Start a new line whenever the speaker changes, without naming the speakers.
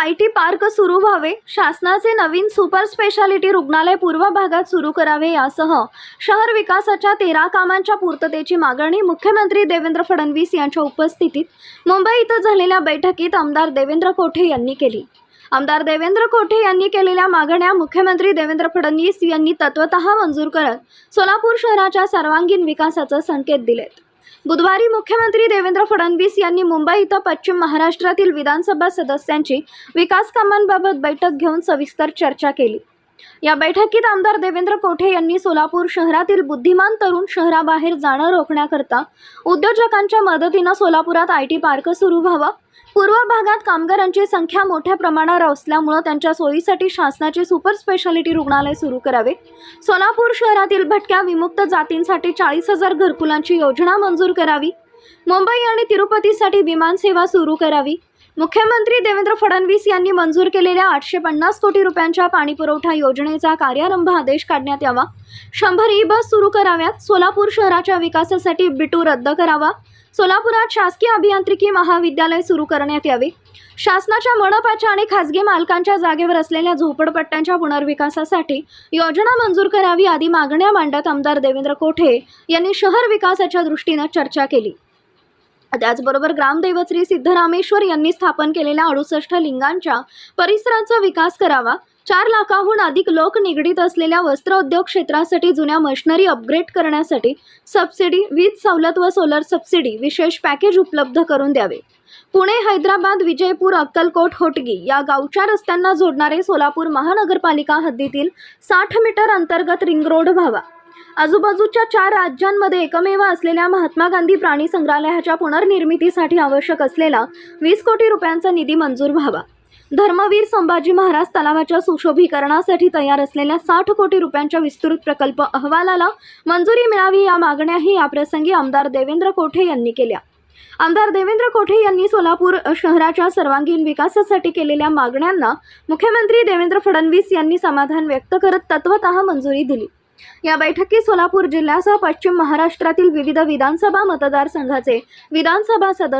I T park सुरू व्हावे शासनाचे नवीन सुपर स्पेशालिटी रुग्णालय पूर्व भागात सुरू करावे यासह शहर विकासाच्या तेरा कामांच्या पूर्ततेची मागणी मुख्यमंत्री देवेंद्र फडणवीस यांच्या उपस्थितीत मुंबई इथं झालेल्या बैठकीत आमदार देवेंद्र कोठे यांनी केली. आमदार देवेंद्र कोठे यांनी केलेल्या मागण्या मुख्यमंत्री देवेंद्र फडणवीस यांनी तत्वत मंजूर करत सोलापूर शहराच्या सर्वांगीण विकासाचा संकेत दिलेत. बुधवारी मुख्यमंत्री देवेंद्र फडणवीस यांनी मुंबई इथं पश्चिम महाराष्ट्रातील विधानसभा सदस्यांची विकास कामांबाबत बैठक घेऊन सविस्तर चर्चा केली. या बैठकीत आमदार देवेंद्र कोठे यांनी सोलापूर शहरातील बुद्धिमान तरुण शहराबाहेर जाणं रोखण्याकरता उद्योजकांच्या मदतीनं सोलापुरात आय टी पार्क सुरू व्हावा. पूर्व भागात कामगारांची संख्या मोठ्या प्रमाणावर असल्यामुळं त्यांच्या सोयीसाठी शासनाचे सुपर स्पेशालिटी रुग्णालय सुरू करावे. सोलापूर शहरातील भटक्या विमुक्त जातींसाठी चाळीस हजार घरकुलांची योजना मंजूर करावी. मुंबई आणि तिरुपतीसाठी विमानसेवा सुरू करावी. मुख्यमंत्री देवेंद्र फडणवीस यांनी मंजूर केलेल्या आठशे पन्नास कोटी रुपयांच्या पाणीपुरवठा योजनेचा कार्यारंभ आदेश काढण्यात यावा. शंभर ई बस सुरू कराव्यात. सोलापूर शहराच्या विकासासाठी बिटू रद्द करावा. सोलापुरात शासकीय अभियांत्रिकी महाविद्यालय सुरू करण्यात यावे. शासनाच्या मनपाच्या आणि खासगी मालकांच्या जागेवर असलेल्या झोपडपट्ट्यांच्या पुनर्विकासासाठी योजना मंजूर करावी आदी मागण्या मांडत आमदार देवेंद्र कोठे यांनी शहर विकासाच्या दृष्टीनं चर्चा केली. त्याचबरोबर ग्रामदैवत श्री सिद्धरामेश्वर यांनी स्थापन केलेल्या अडुसष्ट लिंगांच्या परिसराचा विकास करावा. चार लाखाहून अधिक लोक निगडीत असलेल्या वस्त्रोद्योग क्षेत्रासाठी जुन्या मशिनरी अपग्रेड करण्यासाठी सबसिडी वीज सवलत व सोलर सबसिडी विशेष पॅकेज उपलब्ध करून द्यावे. पुणे हैदराबाद विजयपूर अक्कलकोट होटगी या गावच्या रस्त्यांना जोडणारे सोलापूर महानगरपालिका हद्दीतील साठ मीटर अंतर्गत रिंग रोड व्हावा. आजूबाजूच्या चार राज्यांमध्ये एकमेव असलेल्या महात्मा गांधी प्राणी संग्रहालयाच्या पुनर्निर्मितीसाठी आवश्यक असलेला वीस कोटी रुपयांचा निधी मंजूर व्हावा. धर्मवीर संभाजी महाराज तलावाच्या सुशोभीकरणासाठी तयार असलेल्या साठ कोटी रुपयांच्या विस्तृत प्रकल्प अहवालाला मंजुरी मिळावी या मागण्याही याप्रसंगी आमदार देवेंद्र कोठे यांनी केल्या. आमदार देवेंद्र कोठे यांनी सोलापूर शहराच्या सर्वांगीण विकासासाठी केलेल्या मागण्यांना मुख्यमंत्री देवेंद्र फडणवीस यांनी समाधान व्यक्त करत तत्वत मंजुरी दिली. या बैठकीत सोलापूर जिल्ह्यासह पश्चिम महाराष्ट्रातील विविध विधानसभा मतदारसंघाचे विधानसभा सदस्य